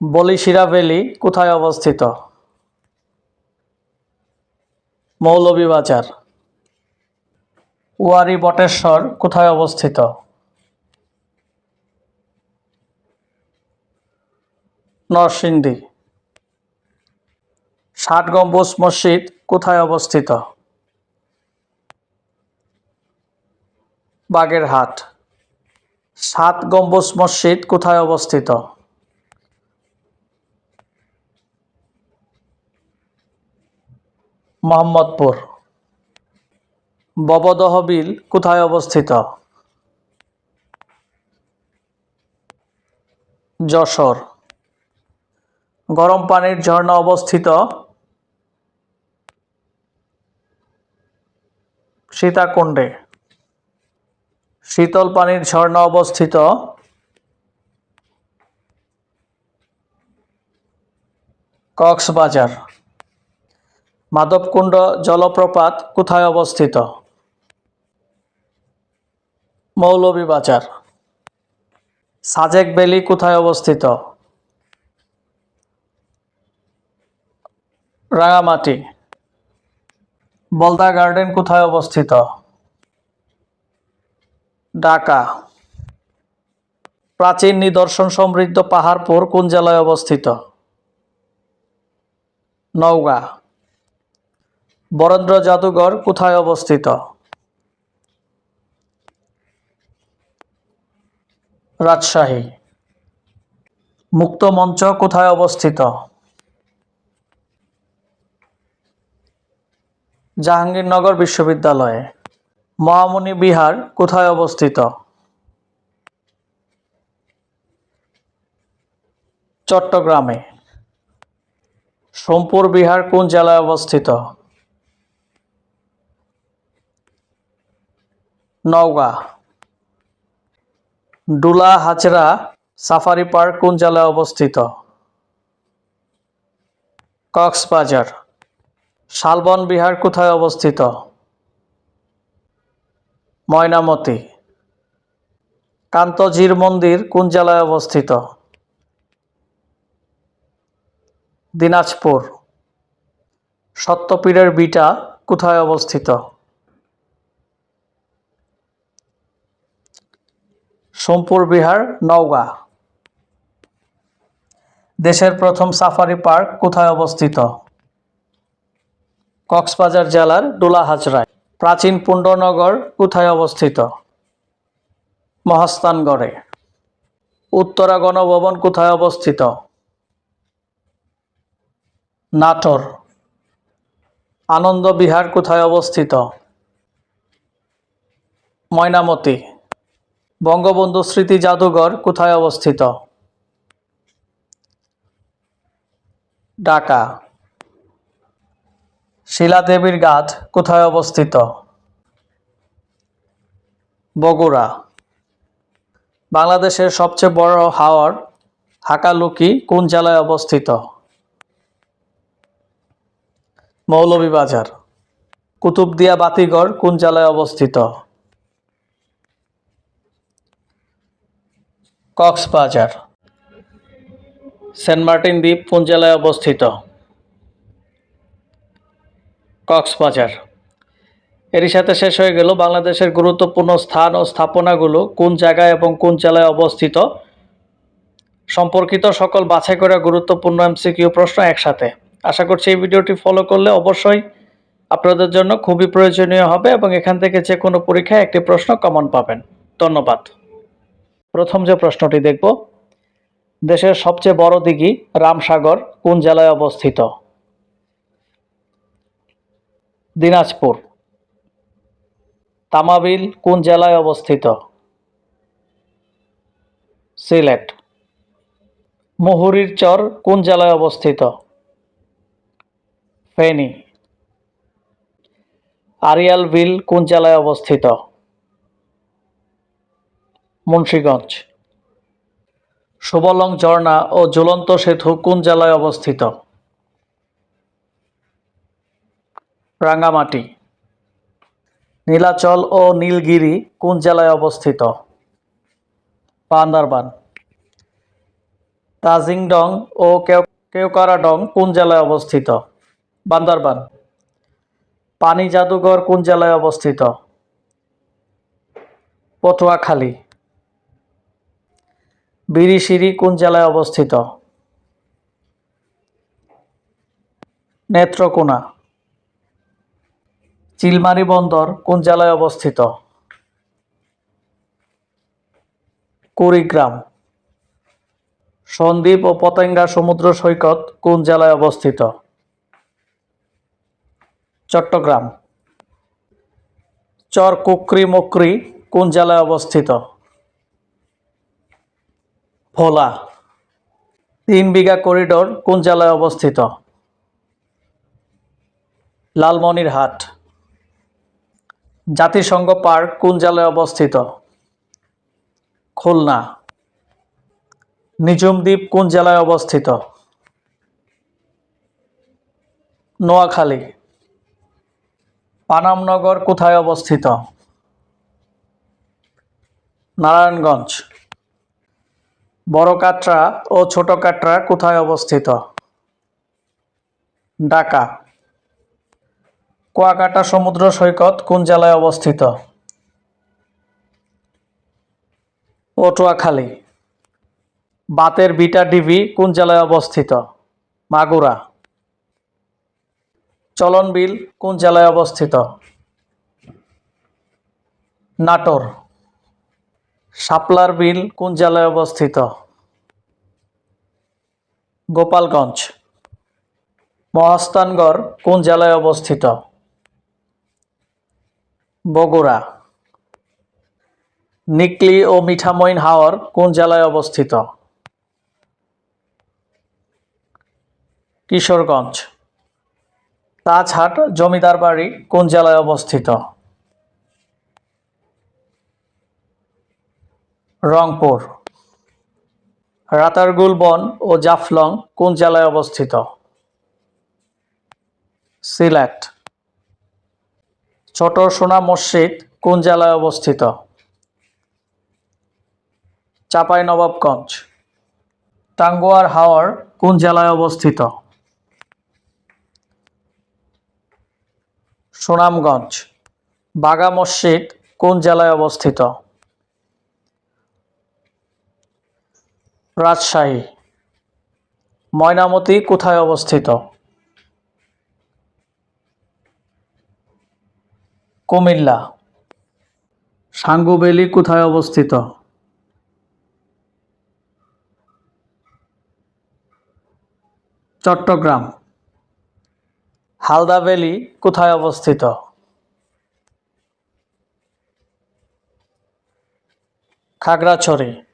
বলিশিরা valley কোথায় অবস্থিত? মৌলভীবাজার। ওয়ারি বটেশ্বর কোথায় অবস্থিত? নরসিংদী। ষাট গম্বুজ মসজিদ কোথায় অবস্থিত? বাগেরহাট। সাত গম্বুজ মসজিদ কোথায় অবস্থিত? মোহাম্মদপুর। ববদহ বিল কোথায় অবস্থিত? যশোর। গরম পানির ঝর্ণা অবস্থিত সীতাকুণ্ডে। শীতল পানির ঝর্ণা অবস্থিত কক্সবাজার। মাধবকুণ্ড জলপ্রপাত কোথায় অবস্থিত? মৌলভীবাজার। সাজেক ভ্যালি কোথায় অবস্থিত? রাঙামাটি। বলদা গার্ডেন কোথায় অবস্থিত? ঢাকা। প্রাচীন নিদর্শন সমৃদ্ধ পাহাড়পুর কোন জেলায় অবস্থিত? নওগাঁ। বরেন্দ্র জাদুঘর কোথায় অবস্থিত? রাজশাহী। মুক্ত মঞ্চ কোথায় অবস্থিত? জাহাঙ্গীরনগর বিশ্ববিদ্যালয়ে। মহামণি বিহার কোথায় অবস্থিত? চট্টগ্রামে। সোমপুর বিহার কোন জেলায় অবস্থিত? Naogaon. Dulahazra safari park কোন জেলায় অবস্থিত? কক্সবাজার। শালবন বিহার কোথায় অবস্থিত? ময়নামতি। কান্তজির মন্দির কোন জেলায় অবস্থিত? দিনাজপুর। সত্যপীরের বিটা কোথায় অবস্থিত? সোমপুর, বিহার, নওগাঁ। দেশের প্রথম সাফারি পার্ক কোথায় অবস্থিত? কক্সবাজার জেলার ডোলাহাজরায় প্রাচীন পুণ্ডনগর কোথায় অবস্থিত? মহাস্থানগড়ে। উত্তরা গণভবন কোথায় অবস্থিত? নাটোর। আনন্দ বিহার কোথায় অবস্থিত? ময়নামতি। বঙ্গবন্ধু স্মৃতি জাদুঘর কোথায় অবস্থিত? ঢাকা। শিলাদেবীর গাছ কোথায় অবস্থিত? বগুড়া। বাংলাদেশের সবচেয়ে বড় হাওর হাকালুকি কোন জেলায় অবস্থিত? মৌলভীবাজার। কুতুবদিয়া বাতিগড় কোন জেলায় অবস্থিত? কক্সবাজার। সেন্ট মার্টিন দ্বীপ কোন জেলায় অবস্থিত? কক্সবাজার। এরই সাথে শেষ হয়ে গেল বাংলাদেশের গুরুত্বপূর্ণ স্থান ও স্থাপনাগুলো কোন জায়গায় এবং কোন জেলায় অবস্থিত? সম্পর্কিত সকল বাছাই করা গুরুত্বপূর্ণ এমসিকিউ প্রশ্ন একসাথে। আশা করছি এই ভিডিওটি ফলো করলে অবশ্যই আপনাদের জন্য খুবই প্রয়োজনীয় হবে এবং এখান থেকে যে কোনো পরীক্ষায় একটি প্রশ্ন কমন পাবেন। ধন্যবাদ। প্রথম যে প্রশ্নটি দেখব, দেশের সবচেয়ে বড় দিঘি রামসাগর কোন জেলায় অবস্থিত? দিনাজপুর। তামাবিল কোন জেলায় অবস্থিত? সিলেট। মুহুরীর চর কোন জেলায় অবস্থিত? ফেনী। আরিয়াল বিল কোন জেলায় অবস্থিত? মুন্সীগঞ্জ। সুবলং ঝর্ণা ও ঝুলন্ত সেতু কোন জেলায় অবস্থিত? রাঙ্গামাটি। নীলাচল ও নীলগিরি কোন জেলায় অবস্থিত? বান্দরবান। তাজিংডং ও কেও কেওকারাডং কোন জেলায় অবস্থিত? বান্দরবান। পানি জাদুঘর কোন জেলায় অবস্থিত? পটুয়াখালী। বিরিশিরি কোন জেলায় অবস্থিত? নেত্রকোনা। চিলমারি বন্দর কোন জেলায় অবস্থিত? কুড়িগ্রাম। সন্দ্বীপ ও পতেঙ্গা সমুদ্র সৈকত কোন জেলায় অবস্থিত? চট্টগ্রাম। চর কুকরি মকরি কোন জেলায় অবস্থিত? ভোলা, তিন বিঘা করিডোর কোন জেলায় অবস্থিত? লালমনিরহাট। জাতিসংঘ পার্ক কোন জেলায় অবস্থিত? খুলনা। নিজুম দ্বীপ কোন জেলায় অবস্থিত? নোয়াখালী। পানামনগর কোথায় অবস্থিত? নারায়ণগঞ্জ। বড় কাটরা ও ছোট কাটরা কোথায় অবস্থিত? ঢাকা। কুয়াকাটা সমুদ্র সৈকত কোন জেলায় অবস্থিত? পটুয়াখালী। বাতের বিটা ডিবি কোন জেলায় অবস্থিত? মাগুরা। চলন বিল কোন জেলায় অবস্থিত? নাটোর। শাপলার বিল কোন জেলায় অবস্থিত? গোপালগঞ্জ। মহাস্থানগড় কোন জেলায় অবস্থিত? বগুড়া। নিকলি ও মিঠামইন হাওর কোন জেলায় অবস্থিত? কিশোরগঞ্জ। তাজহাট জমিদার বাড়ি কোন জেলায় অবস্থিত? রংপুর। রাতারগুল বন ও জাফলং কোন জেলায় অবস্থিত? সিলেট। ছোট সোনা মসজিদ কোন জেলায় অবস্থিত? চাপাই নবাবগঞ্জ টাঙ্গুয়ার হাওর কোন জেলায় অবস্থিত? সুনামগঞ্জ। বাগা মসজিদ কোন জেলায় অবস্থিত? রাজশাহী। ময়নামতি কোথায় অবস্থিত? কুমিল্লা। সাঙ্গুবেলি কোথায় অবস্থিত? চট্টগ্রাম। হালদা ভ্যালি কোথায় অবস্থিত? খাগড়াছড়ি।